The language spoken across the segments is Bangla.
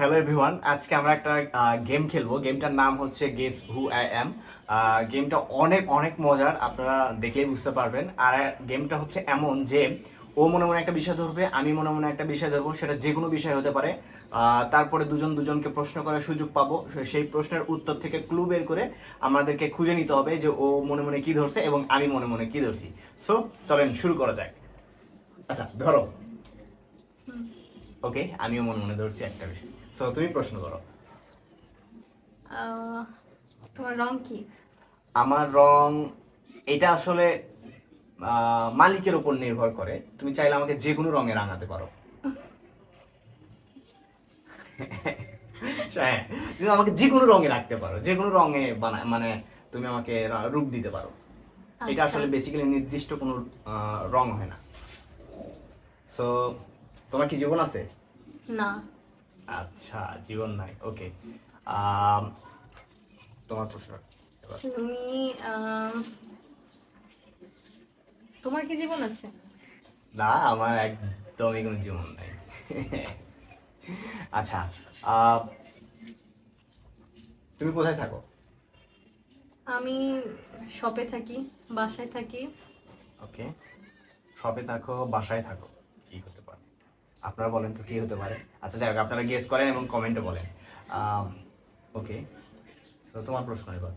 হ্যালো এভরিওয়ান আজকে আমরা একটা গেম খেলব। গেমটার নাম হচ্ছে গেস হু আই অ্যাম গেমটা অনেক অনেক মজার আপনারা দেখলেই বুঝতে পারবেন। আর গেমটা হচ্ছে এমন যে ও মনে মনে একটা বিষয় ধরবে আমি মনে মনে একটা বিষয় ধরবো সেটা যে কোনো বিষয় হতে পারে। তারপরে দুজন দুজনকে প্রশ্ন করার সুযোগ পাবো। সেই প্রশ্নের উত্তর থেকে ক্লু বের করে আমাদেরকে খুঁজে নিতে হবে যে ও মনে মনে কি ধরছে এবং আমি মনে মনে কি ধরছি। সো চলেন শুরু করা যাক। আচ্ছা ধরো। ওকে আমিও মনে মনে ধরছি একটা বিষয়। সো তুমি প্রশ্ন করো। তোমার রং কি? আমার রং এটা আসলে মালিকের উপর নির্ভর করে। তুমি চাইলে আমাকে যে কোনো রঙে রাঙাতে পারো। হ্যাঁ তুমি আমাকে যে কোনো রঙে রাখতে পারো। যে কোনো রঙে বানা মানে তুমি আমাকে রূপ দিতে পারো। এটা আচ্ছা। আসলে বেসিক্যালি নির্দিষ্ট কোনো রং হয় না। সো তোমার কি জীবন আছে? না। আচ্ছা জীবন নাই ওকে তোমার প্রশ্ন। তুমি তোমার কি জীবন আছে? না আমার একদমই কোনো জীবন নাই। আচ্ছা তুমি কোথায় থাকো? আমি শপে থাকি বাসায় থাকি। ওকে শপে থাকো বাসায় থাকো। আপনারা বলেন তো কি হতে পারে? আচ্ছা যাই হোক আপনারা গেস করেন এবং কমেন্টে বলেন। ওকে তো তোমার প্রশ্ন এবার।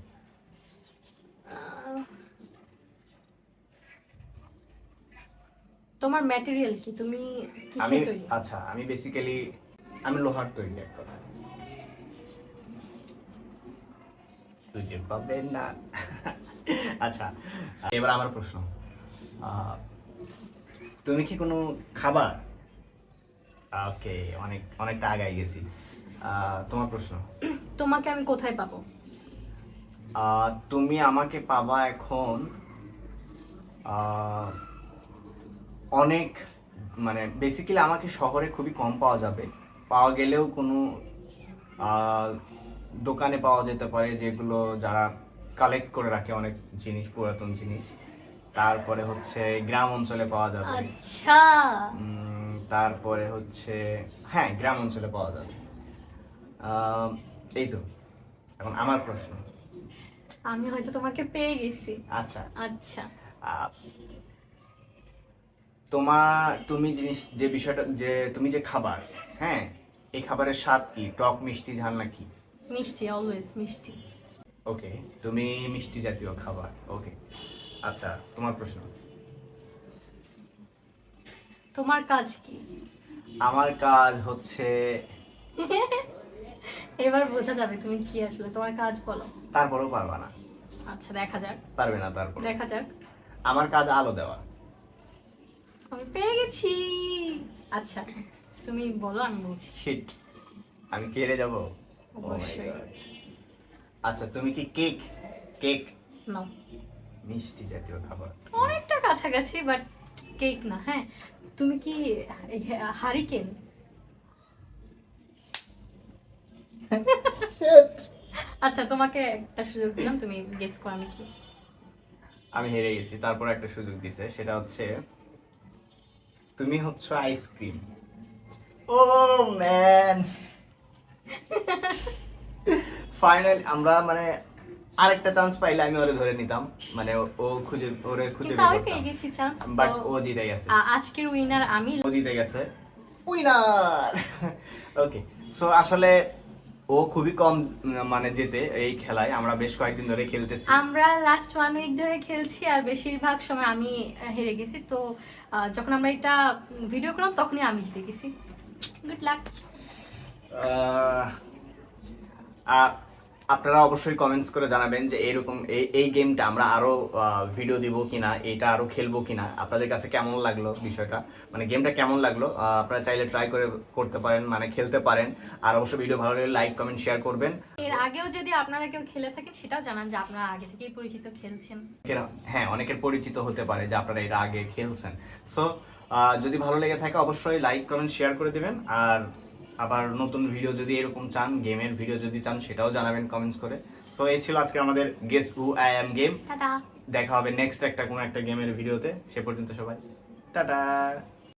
তোমার ম্যাটেরিয়াল কি? তুমি আমি কিসের তৈরি? আচ্ছা আমি বেসিক্যালি আমি লোহার তৈরি এক কথা খুঁজে পাবেন না। আচ্ছা এবার আমার প্রশ্ন। তুমি কি কোনো খাবার ওকে অনেক অনেকটা আগাই গেছি। তোমার প্রশ্ন? তোমাকে আমি কোথায় পাবো? তুমি আমাকে পাবা এখন অনেক মানে বেসিক্যালি আমাকে শহরে খুবই কম পাওয়া যাবে। পাওয়া গেলেও কোনো দোকানে পাওয়া যেতে পারে যেগুলো যারা কালেক্ট করে রাখে অনেক জিনিস পুরাতন জিনিস। তারপরে হচ্ছে গ্রাম অঞ্চলে পাওয়া যাবে। আচ্ছা। তারপরে হচ্ছে হ্যাঁ গ্রাম অঞ্চলে পাওয়া যাবে। এই তো এখন আমার প্রশ্ন। আমি হয়তো তোমাকে পেয়ে গেছি। আচ্ছা। আচ্ছা। তোমার তুমি জিনিস যে বিষয়টা যে তুমি যে খাবার হ্যাঁ এই খাবারের স্বাদ কি? টক মিষ্টি ঝাল না কি মিষ্টি অলওয়েজ মিষ্টি। ওকে তুমি মিষ্টি জাতীয় খাবার। ওকে আচ্ছা তোমার প্রশ্ন। তোমার কাজ কি? আমার কাজ হচ্ছে এবার বোঝা যাবে তুমি কি আসলে তোমার কাজ বলো। তারপরেও পারবা না। আচ্ছা দেখা যাক। পারবে না তারপর। দেখা যাক। আমার কাজ আলো দেওয়া। আমি পেয়ে গেছি। আচ্ছা তুমি বলো আমি বলছি। শিট আমি কেড়ে যাব? অবশ্যই। আচ্ছা তুমি কি কেক? কেক? না মিষ্টি জাতীয় খাবার। অনেকটা কাছাকাছি বাট কেক না হ্যাঁ। তুমি কি হারিকেন? আচ্ছা তোমাকে একটা সুযোগ দিলাম তুমি গেস করো আমি কি। আমি হেরে গেছি তারপর একটা সুযোগ দিছে সেটা হচ্ছে তুমি হচ্ছে আইসক্রিম ও ম্যান ফাইনাল আমরা মানে আরেকটা চান্স পাইলে আমি ওরে ধরে নিতাম। মানে ও- খুঁজে ওরে খুঁজে পেয়ে গেছি চান্স বাট ও জিতে গেছে। আজকের উইনার আমি। ও জিতে গেছে। উইনার ওকে সো আসলে ও খুবই কম মানে যেতে এই খেলায়। আমরা বেশ কয়েকদিন ধরে খেলতেছি। আমরা লাস্ট ওয়ান উইক ধরে খেলছি আর বেশিরভাগ সময় আমি হেরে গেছি। তো যখন আমরা এটা ভিডিও করলাম তখনই আমি জিতে গেছি। গুড লাক আপনারা অবশ্যই কমেন্টস করে জানাবেন যে এরকম এই এই গেমটা আমরা আরও ভিডিও দিব কিনা এটা আরও খেলব কিনা আপনাদের কাছে কেমন লাগল বিষয়টা? মানে গেমটা কেমন লাগল? আপনারা চাইলে ট্রাই করে করতে পারেন মানে খেলতে পারেন। আর অবশ্যই ভিডিও ভালো লাগলে লাইক কমেন্ট শেয়ার করবেন। এর আগেও যদি আপনারা কেউ খেলে থাকেন সেটাও জানান যে আপনারা আগে থেকেই পরিচিত খেলছেন। হ্যাঁ অনেকের পরিচিত হতে পারে যে আপনারা এর আগে খেলছেন। সো যদি ভালো লেগে থাকে অবশ্যই লাইক কমেন্ট শেয়ার করে দিবেন। আর আবার নতুন ভিডিও যদি এরকম চান গেমের ভিডিও যদি চান সেটাও জানাবেন কমেন্টস করে। সো এই ছিল আজকে আমাদের guess who I am game দেখা হবে নেক্সট একটা কোনো একটা গেমের ভিডিওতে সে পর্যন্ত সবাই। টাটা।